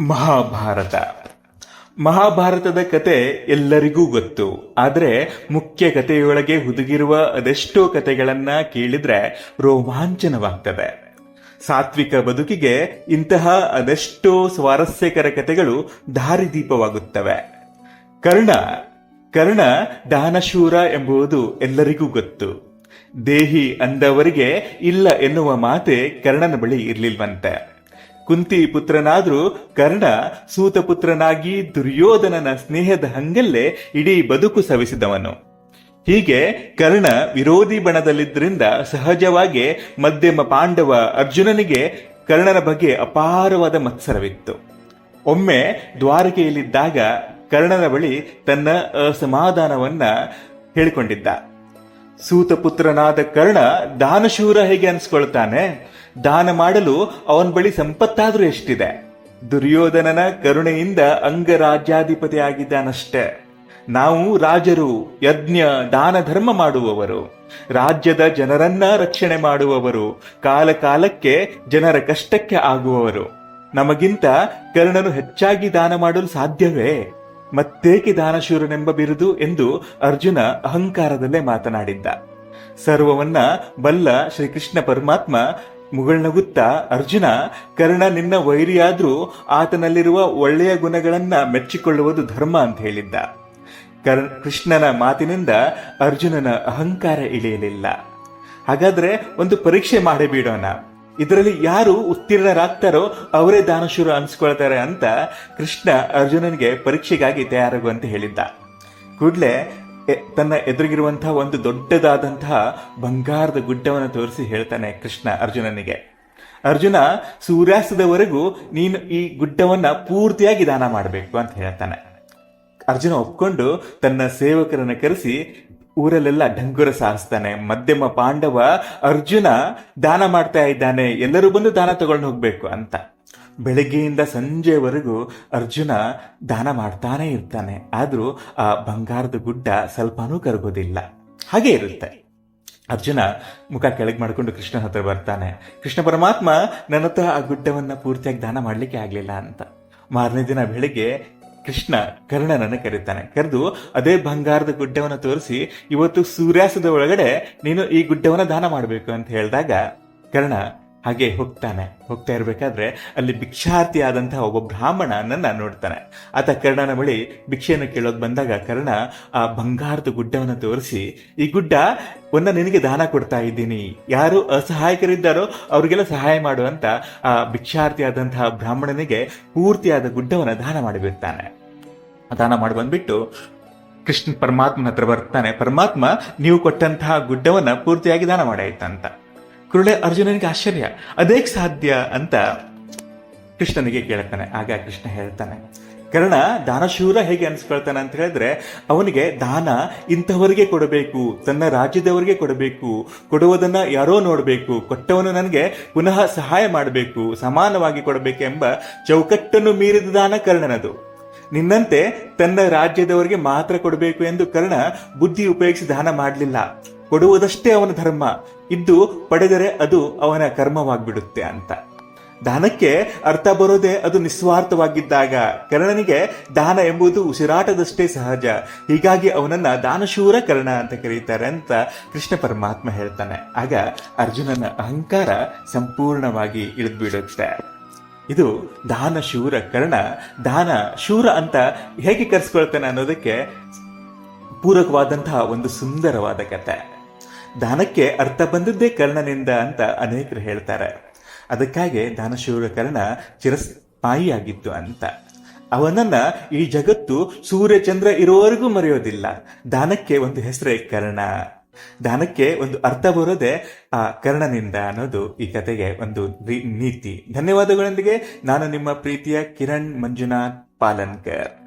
ಮಹಾಭಾರತ. ಮಹಾಭಾರತದ ಕತೆ ಎಲ್ಲರಿಗೂ ಗೊತ್ತು. ಆದರೆ ಮುಖ್ಯ ಕಥೆಯೊಳಗೆ ಹುದುಗಿರುವ ಅದೆಷ್ಟೋ ಕಥೆಗಳನ್ನ ಕೇಳಿದ್ರೆ ರೋಮಾಂಚನವಾಗ್ತದೆ. ಸಾತ್ವಿಕ ಬದುಕಿಗೆ ಇಂತಹ ಅದೆಷ್ಟೋ ಸ್ವಾರಸ್ಯಕರ ಕಥೆಗಳು ದಾರಿದೀಪವಾಗುತ್ತವೆ. ಕರ್ಣ ಕರ್ಣ ದಾನಶೂರ ಎಂಬುದು ಎಲ್ಲರಿಗೂ ಗೊತ್ತು. ದೇಹಿ ಅಂದವರಿಗೆ ಇಲ್ಲ ಎನ್ನುವ ಮಾತೆ ಕರ್ಣನ ಬಳಿ ಇರ್ಲಿಲ್ವಂತೆ. ಕುಂತಿ ಪುತ್ರನಾದ್ರೂ ಕರ್ಣ ಸೂತ ಪುತ್ರನಾಗಿ ದುರ್ಯೋಧನನ ಸ್ನೇಹದ ಹಂಗಲ್ಲೇ ಇಡೀ ಬದುಕು ಸವಿಸಿದವನು. ಹೀಗೆ ಕರ್ಣ ವಿರೋಧಿ ಬಣದಲ್ಲಿದ್ದರಿಂದ ಸಹಜವಾಗಿ ಮಧ್ಯಮ ಪಾಂಡವ ಅರ್ಜುನನಿಗೆ ಕರ್ಣನ ಬಗ್ಗೆ ಅಪಾರವಾದ ಮತ್ಸರವಿತ್ತು. ಒಮ್ಮೆ ದ್ವಾರಕೆಯಲ್ಲಿದ್ದಾಗ ಕರ್ಣನ ಬಳಿ ತನ್ನ ಅಸಮಾಧಾನವನ್ನ ಹೇಳಿಕೊಂಡಿದ್ದ. ಸೂತಪುತ್ರನಾದ ಕರ್ಣ ದಾನಶೂರ ಹೇಗೆ ಅನ್ಸ್ಕೊಳ್ತಾನೆ? ದಾನ ಮಾಡಲು ಅವನ ಬಳಿ ಸಂಪತ್ತಾದ್ರೂ ಎಷ್ಟಿದೆ? ದುರ್ಯೋಧನನ ಕರುಣೆಯಿಂದ ಅಂಗರಾಜ್ಯಾಧಿಪತಿ ಆಗಿದ್ದಾನಷ್ಟೇ. ನಾವು ರಾಜರು, ಯಜ್ಞ, ದಾನ, ಧರ್ಮ ಮಾಡುವವರು. ರಾಜ್ಯದ ಜನರನ್ನ ರಕ್ಷಣೆ ಮಾಡುವವರು. ಕಾಲ ಕಾಲಕ್ಕೆ ಜನರ ಕಷ್ಟಕ್ಕೆ ಆಗುವವರು. ನಮಗಿಂತ ಕರ್ಣನು ಹೆಚ್ಚಾಗಿ ದಾನ ಮಾಡಲು ಸಾಧ್ಯವೇ? ಮತ್ತೇಕೆ ದಾನಶೂರನೆಂಬ ಬಿರುದು ಎಂದು ಅರ್ಜುನ ಅಹಂಕಾರದಲ್ಲೇ ಮಾತನಾಡಿದ್ದ. ಸರ್ವವನ್ನ ಬಲ್ಲ ಶ್ರೀಕೃಷ್ಣ ಪರಮಾತ್ಮ ಮುಗಳ್ನಗುತ್ತಾ ಅರ್ಜುನ, ಕರ್ಣ ನಿನ್ನ ವೈರಿಯಾದ್ರೂ ಆತನಲ್ಲಿರುವ ಒಳ್ಳೆಯ ಗುಣಗಳನ್ನ ಮೆಚ್ಚಿಕೊಳ್ಳುವುದು ಧರ್ಮ ಅಂತ ಹೇಳಿದ್ದ. ಕೃಷ್ಣನ ಮಾತಿನಿಂದ ಅರ್ಜುನನ ಅಹಂಕಾರ ಇಳಿಯಲಿಲ್ಲ. ಹಾಗಾದ್ರೆ ಒಂದು ಪರೀಕ್ಷೆ ಮಾಡಿಬಿಡೋಣ ಇದರಲ್ಲಿ ಯಾರು ಉತ್ತೀರ್ಣರಾಗ್ತಾರೋ ಅವರೇ ದಾನಶೂರ ಅನ್ಸ್ಕೊಳ್ತಾರೆ ಅಂತ ಕೃಷ್ಣ ಅರ್ಜುನನಿಗೆ ಪರೀಕ್ಷೆಗಾಗಿ ತಯಾರಾಗುವಂತ ಹೇಳಿದ್ದ. ಕೂಡ್ಲೆ ತನ್ನ ಎದುರಿಗಿರುವಂತಹ ಒಂದು ದೊಡ್ಡದಾದಂತಹ ಬಂಗಾರದ ಗುಡ್ಡವನ್ನು ತೋರಿಸಿ ಹೇಳ್ತಾನೆ ಕೃಷ್ಣ ಅರ್ಜುನನಿಗೆ. ಅರ್ಜುನ, ಸೂರ್ಯಾಸ್ತದವರೆಗೂ ನೀನು ಈ ಗುಡ್ಡವನ್ನ ಪೂರ್ತಿಯಾಗಿ ದಾನ ಮಾಡಬೇಕು ಅಂತ ಹೇಳ್ತಾನೆ. ಅರ್ಜುನ ಒಪ್ಕೊಂಡು ತನ್ನ ಸೇವಕರನ್ನು ಕರೆಸಿ ಊರಲ್ಲೆಲ್ಲ ಡಂಗುರ ಸಾರಿಸ್ತಾನೆ. ಮಧ್ಯಮ ಪಾಂಡವ ಅರ್ಜುನ ದಾನ ಮಾಡ್ತಾ ಇದ್ದಾನೆ. ಎಲ್ಲರೂ ಬಂದು ದಾನ ತಗೊಂಡು ಹೋಗ್ಬೇಕು ಅಂತ. ಬೆಳಗ್ಗೆಯಿಂದ ಸಂಜೆವರೆಗೂ ಅರ್ಜುನ ದಾನ ಮಾಡ್ತಾನೆ ಇರ್ತಾನೆ. ಆದ್ರೂ ಆ ಬಂಗಾರದ ಗುಡ್ಡ ಸ್ವಲ್ಪನೂ ಕರಗೋದಿಲ್ಲ. ಹಾಗೆ ಇರುತ್ತೆ. ಅರ್ಜುನ ಮುಖ ಕೆಳಗೆ ಮಾಡಿಕೊಂಡು ಕೃಷ್ಣ ಹತ್ರ ಬರ್ತಾನೆ. ಕೃಷ್ಣ ಪರಮಾತ್ಮ ನನ್ನ ಹತ್ರ ಆ ಗುಡ್ಡವನ್ನ ಪೂರ್ತಿಯಾಗಿ ದಾನ ಮಾಡ್ಲಿಕ್ಕೆ ಆಗ್ಲಿಲ್ಲ ಅಂತ. ಮಾರನೇ ದಿನ ಬೆಳಿಗ್ಗೆ ಕೃಷ್ಣ ಕರ್ಣನನ್ನು ಕರೀತಾನೆ ಕರೆದು, ಅದೇ ಬಂಗಾರದ ಗುಡ್ಡವನ್ನು ತೋರಿಸಿ, ಇವತ್ತು ಸೂರ್ಯಾಸ್ತದ ಒಳಗಡೆ ನೀನು ಈ ಗುಡ್ಡವನ್ನು ದಾನ ಮಾಡಬೇಕು ಅಂತ ಹೇಳಿದಾಗ ಕರ್ಣ ಹಾಗೆ ಹೋಗ್ತಾನೆ. ಹೋಗ್ತಾ ಇರಬೇಕಾದ್ರೆ ಅಲ್ಲಿ ಭಿಕ್ಷಾರ್ಥಿ ಆದಂತಹ ಒಬ್ಬ ಬ್ರಾಹ್ಮಣನನ್ನ ನೋಡ್ತಾನೆ. ಆತ ಕರ್ಣನ ಬಳಿ ಭಿಕ್ಷೆಯನ್ನು ಕೇಳೋಕೆ ಬಂದಾಗ ಕರ್ಣ ಆ ಬಂಗಾರದ ಗುಡ್ಡವನ್ನು ತೋರಿಸಿ, ಈ ಗುಡ್ಡ ಒಂದ ನಿನಗೆ ದಾನ ಕೊಡ್ತಾ ಇದ್ದೀನಿ. ಯಾರು ಅಸಹಾಯಕರಿದ್ದಾರೋ ಅವರಿಗೆಲ್ಲ ಸಹಾಯ ಮಾಡುವಂತ ಆ ಭಿಕ್ಷಾರ್ಥಿ ಆದಂತಹ ಬ್ರಾಹ್ಮಣನಿಗೆ ಪೂರ್ತಿಯಾದ ಗುಡ್ಡವನ್ನು ದಾನ ಮಾಡಿಬಿಡ್ತಾನೆ ದಾನ ಮಾಡಿ ಬಂದ್ಬಿಟ್ಟು ಕೃಷ್ಣ ಪರಮಾತ್ಮನ ಹತ್ರ ಬರ್ತಾನೆ. ಪರಮಾತ್ಮ, ನೀವು ಕೊಟ್ಟಂತಹ ಗುಡ್ಡವನ್ನ ಪೂರ್ತಿಯಾಗಿ ದಾನ ಮಾಡಾಯ್ತಂತ ಕುರುಳೆ ಅರ್ಜುನನಿಗೆ ಆಶ್ಚರ್ಯ. ಅದೇಕ್ ಸಾಧ್ಯ ಅಂತ ಕೃಷ್ಣನಿಗೆ ಕೇಳ್ತಾನೆ ಆಗ ಕೃಷ್ಣ ಹೇಳ್ತಾನೆ. ಕರ್ಣ ದಾನಶೂರ ಹೇಗೆ ಅನ್ಸ್ಕೊಳ್ತಾನೆ ಅಂತ ಹೇಳಿದ್ರೆ, ಅವನಿಗೆ ದಾನ ಇಂಥವರಿಗೆ ಕೊಡಬೇಕು, ತನ್ನ ರಾಜ್ಯದವರಿಗೆ ಕೊಡಬೇಕು, ಕೊಡುವುದನ್ನ ಯಾರೋ ನೋಡಬೇಕು, ಕೊಟ್ಟವನು ನನಗೆ ಪುನಃ ಸಹಾಯ ಮಾಡಬೇಕು, ಸಮಾನವಾಗಿ ಕೊಡಬೇಕೆಂಬ ಚೌಕಟ್ಟನ್ನು ಮೀರಿದ ದಾನ ಕರ್ಣನದು. ನಿನ್ನಂತೆ ತನ್ನ ರಾಜ್ಯದವರಿಗೆ ಮಾತ್ರ ಕೊಡಬೇಕು ಎಂದು ಕರ್ಣ ಬುದ್ಧಿ ಉಪಯೋಗಿಸಿ ದಾನ ಮಾಡಲಿಲ್ಲ. ಕೊಡುವುದಷ್ಟೇ ಅವನ ಧರ್ಮ. ಇದ್ದು ಪಡೆದರೆ ಅದು ಅವನ ಕರ್ಮವಾಗ್ಬಿಡುತ್ತೆ ಅಂತ. ದಾನಕ್ಕೆ ಅರ್ಥ ಬರೋದೇ ಅದು ನಿಸ್ವಾರ್ಥವಾಗಿದ್ದಾಗ ಕರ್ಣನಿಗೆ ದಾನ ಎಂಬುದು ಉಸಿರಾಟದಷ್ಟೇ ಸಹಜ. ಹೀಗಾಗಿ ಅವನನ್ನ ದಾನಶೂರ ಕರ್ಣ ಅಂತ ಕರೀತಾರೆ ಅಂತ ಕೃಷ್ಣ ಪರಮಾತ್ಮ ಹೇಳ್ತಾನೆ. ಆಗ ಅರ್ಜುನನ ಅಹಂಕಾರ ಸಂಪೂರ್ಣವಾಗಿ ಇಳಿದ್ಬಿಡುತ್ತೆ. ಇದು ದಾನ ಶೂರ ಕರ್ಣ. ದಾನ ಶೂರ ಅಂತ ಹೇಗೆ ಕರೆಸ್ಕೊಳ್ತಾನೆ ಅನ್ನೋದಕ್ಕೆ ಪೂರಕವಾದಂತಹ ಒಂದು ಸುಂದರವಾದ ಕತೆ. ದಾನಕ್ಕೆ ಅರ್ಥ ಬಂದದ್ದೇ ಕರ್ಣನಿಂದ ಅಂತ ಅನೇಕರು ಹೇಳ್ತಾರೆ. ಅದಕ್ಕಾಗಿ ದಾನಶೂರ ಕರ್ಣ ಚಿರಸ್ಥಾಯಿಯಾಗಿದ್ದು ಅಂತ. ಅವನನ್ನ ಈ ಜಗತ್ತು ಸೂರ್ಯ ಚಂದ್ರ ಇರುವವರೆಗೂ ಮರೆಯೋದಿಲ್ಲ. ದಾನಕ್ಕೆ ಒಂದು ಹೆಸರೇ ಕರ್ಣ. ದಾನಕ್ಕೆ ಒಂದು ಅರ್ಥ ಬರೋದೆ ಆ ಕರ್ಣನಿಂದ ಅನ್ನೋದು ಈ ಕತೆಗೆ ಒಂದು ನೀತಿ. ಧನ್ಯವಾದಗಳೊಂದಿಗೆ ನಾನು ನಿಮ್ಮ ಪ್ರೀತಿಯ ಕಿರಣ್ ಮಂಜುನಾಥ್ ಪಾಲನ್ಕರ್.